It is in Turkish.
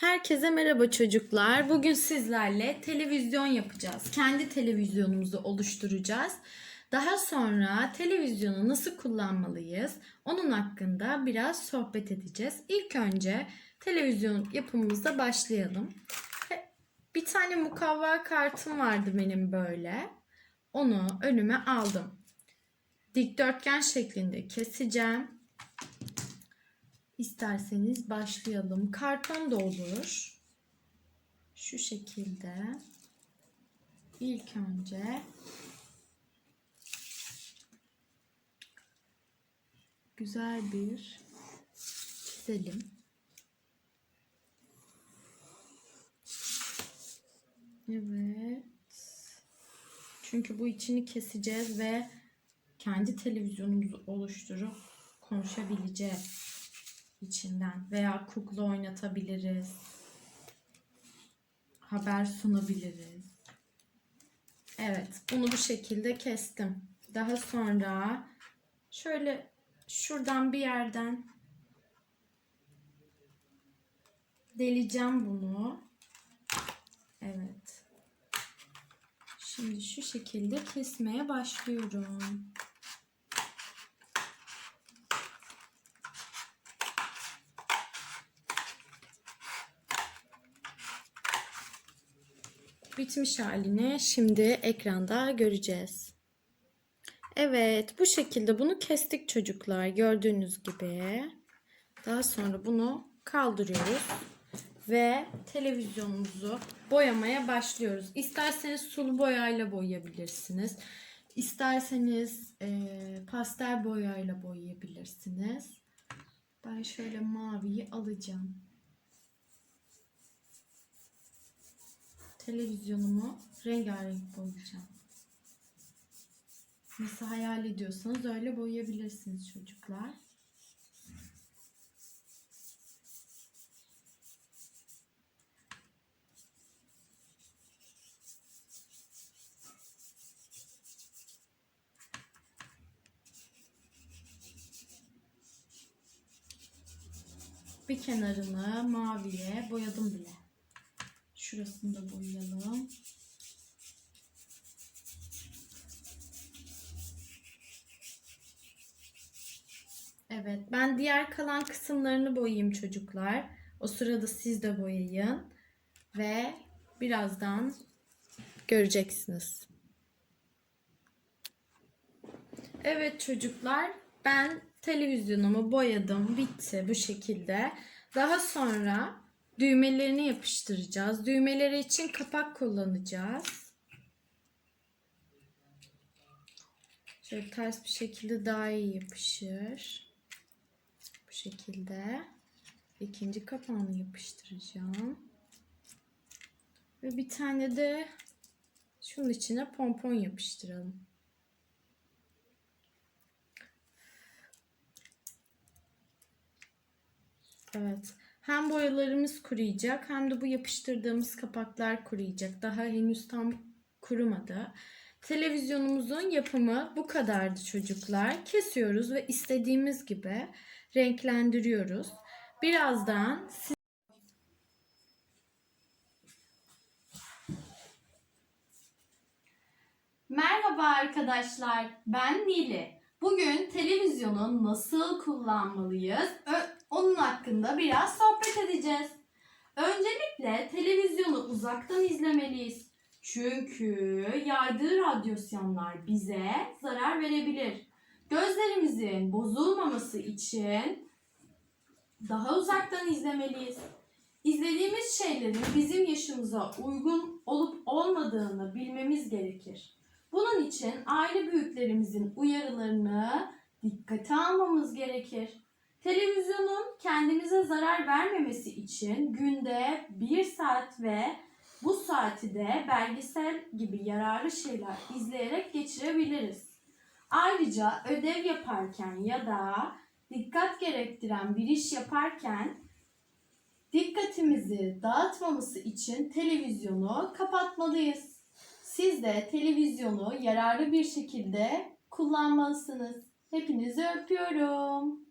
Herkese merhaba çocuklar. Bugün sizlerle televizyon yapacağız. Kendi televizyonumuzu oluşturacağız. Daha sonra televizyonu nasıl kullanmalıyız? Onun hakkında biraz sohbet edeceğiz. İlk önce televizyon yapımımıza başlayalım. Bir tane mukavva kartım vardı benim böyle. Onu önüme aldım. Dikdörtgen şeklinde keseceğim. İsterseniz başlayalım. Karton da olur. Şu şekilde. İlk önce güzel bir çizelim. Evet. Çünkü bu içini keseceğiz ve kendi televizyonumuzu oluşturup konuşabileceğiz içinden veya kukla oynatabiliriz. Haber sunabiliriz. Evet, bunu bu şekilde kestim. Daha sonra şöyle şuradan bir yerden deleceğim bunu. Evet. Şimdi şu şekilde kesmeye başlıyorum. Bitmiş halini şimdi ekranda göreceğiz. Evet bu şekilde bunu kestik çocuklar gördüğünüz gibi. Daha sonra bunu kaldırıyoruz ve televizyonumuzu boyamaya başlıyoruz. İsterseniz sulu boyayla boyayabilirsiniz. İsterseniz e, pastel boyayla boyayabilirsiniz. Ben şöyle maviyi alacağım. Televizyonumu rengarenk boyayacağım. Nasıl hayal ediyorsanız öyle boyayabilirsiniz çocuklar. Bir kenarını maviye boyadım bile. Şurasını da boyayalım. Evet, ben diğer kalan kısımlarını boyayayım çocuklar. O sırada siz de boyayın ve birazdan göreceksiniz. Evet çocuklar, ben televizyonumu boyadım, bitti bu şekilde. Daha sonra düğmelerini yapıştıracağız. Düğmeleri için kapak kullanacağız. Şöyle ters bir şekilde daha iyi yapışır. Bu şekilde. ikinci kapağını yapıştıracağım. Ve bir tane de şunun içine pompon yapıştıralım. Evet. Hem boyalarımız kuruyacak hem de bu yapıştırdığımız kapaklar kuruyacak. Daha henüz tam kurumadı. Televizyonumuzun yapımı bu kadardı çocuklar. Kesiyoruz ve istediğimiz gibi renklendiriyoruz. Birazdan siz Merhaba arkadaşlar. Ben Nili. Bugün televizyonu nasıl kullanmalıyız? Onun hakkında biraz sohbet edeceğiz. Öncelikle televizyonu uzaktan izlemeliyiz. Çünkü yaydığı radyasyonlar bize zarar verebilir. Gözlerimizin bozulmaması için daha uzaktan izlemeliyiz. İzlediğimiz şeylerin bizim yaşımıza uygun olup olmadığını bilmemiz gerekir. Bunun için aile büyüklerimizin uyarılarını dikkate almamız gerekir. Televizyonun kendimize zarar vermemesi için günde bir saat ve bu saati de belgesel gibi yararlı şeyler izleyerek geçirebiliriz. Ayrıca ödev yaparken ya da dikkat gerektiren bir iş yaparken dikkatimizi dağıtmaması için televizyonu kapatmalıyız. Siz de televizyonu yararlı bir şekilde kullanmalısınız. Hepinizi öpüyorum.